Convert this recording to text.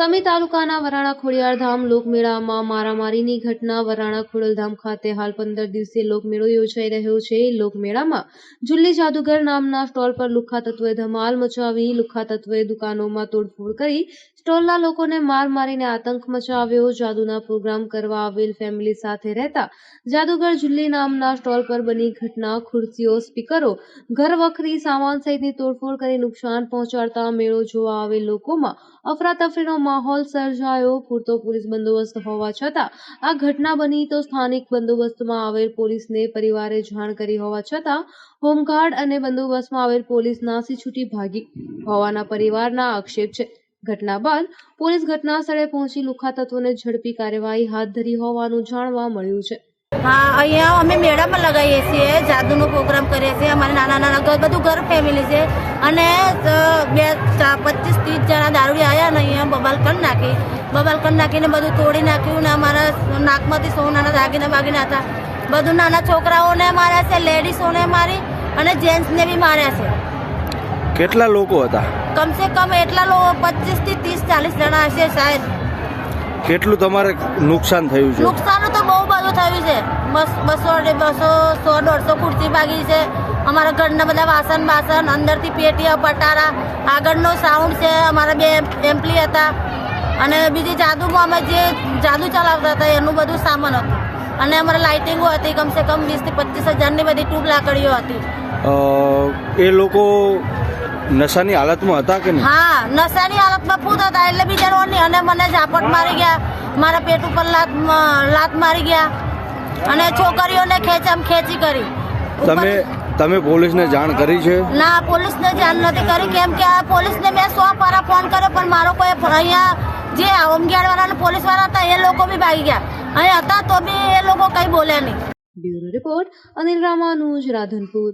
સમી તાલુકાના વરાણા ખોડિયારધામ લોકમેળામાં મારામારીની ઘટના. વરાણા ખોડલધામ ખાતે હાલ પંદર દિવસે લોકમેળો યોજાઈ રહ્યો છે. લોકમેળામાં જુલ્લી જાદુગર નામના સ્ટોલ પર લુખ્ખા તત્વોએ ધમાલ મચાવી લુખ્ખા તત્વોએ દુકાનોમાં તોડફોડ કરી, સ્ટોલના લોકોને માર મારીને આતંક મચાવ્યો. જાદુના પ્રોગ્રામ કરવા આવેલ ફેમિલી સાથે રહેતા જાદુગર જુલ્લી નામના સ્ટોલ પર બની ઘટના. ખુરશીઓ, સ્પીકરો ઘર વખરી સામાન સહિતની તોડફોડ કરી નુકસાન પહોંચાડતા મેળો જોવા આવેલ લોકોમાં અફરાતફરીનો માહોલ સર્જાયો. પૂરતો પોલીસ બંદોબસ્ત હોવા છતાં આ ઘટના બની તો સ્થાનિક બંદોબસ્તમાં આવેલ પોલીસને પરિવારે જાણ કરી હોવા છતાં હોમગાર્ડ અને બંદોબસ્તમાં આવેલ પોલીસ નાસી છૂટી ભાગી હોવાના પરિવારના આક્ષેપ છે. ઘટના બાદ પોલીસ ઘટના સ્થળે પહોંચી લુખા તત્વોને ઝડપી કાર્યવાહી હાથ ધરી હોવાનું જાણવા મળ્યું છે. હા અહીંયા અમે મેળામાં લગાવીએ છીએ જાદુનો પ્રોગ્રામ કરીએ છીએ અમારે નાના નાના બધું ઘર ફેમિલી છે. અને બે પચીસ ત્રીસ જણા દારૂડી આવ્યા ને અહીંયા બબાલ નાખી. બબાલ નાખીને બધું તોડી નાખ્યું ને અમારા નાકમાંથી સોનાના દાગીના બાગીના હતા. બધું નાના છોકરાઓને માર્યા છે લેડીઝોને મારી અને જેન્ટ્સને બી માર્યા છે. કેટલા લોકો હતા? કમસે કમ એટલા લોકો પચીસથી ત્રીસ ચાલીસ જણા હશે શાયદ કેટલું તમારે નુકસાન થયું છે? નુકસાન તો બહુ બધું થયું છે. બસ, બસો બસો, સો, દોઢસો ખુરશી ભાગી છે. અમારા ઘરના બધા વાસણ, બાસણ, અંદરથી પેટીઓ, પટારા. આગળનો સાઉન્ડ છે, અમારા બે એમ્પલી હતા. અને બીજી જાદુમાં અમે જે જાદુ ચલાવતા હતા, એનું બધું સામાન હતું. અને અમારે લાઇટિંગો હતી, કમસે કમ વીસથી પચીસ હજારની બધી ટ્યુબ લાકડીઓ હતી. એ લોકો નશાની હાલતમાં હતા કે નહીં? હા નશાની હાલતમાં ફૂટ હતા એટલે બીજા નહીં અને મને ઝાપટ મારી ગયા. મારા પેટ ઉપર લાત લાત મારી ગયા. અને છોકરીઓને ખેંચામ ખેંચી કરી. તમે તમે પોલીસને જાણ કરી છે? ના પોલીસને જાણ નથી કરી. કેમ કે આ પોલીસને મેં સો પારા ફોન કર્યો પણ મારો કોઈ અહીંયા જે હોમગાર્ડ વાળા અને પોલીસવાળા હતા એ લોકો બી ભાગી ગયા. અહીં હતા તો બી એ લોકો કઈ બોલ્યા નહીં. Bureau report Anil Ramanuj Radhanpur.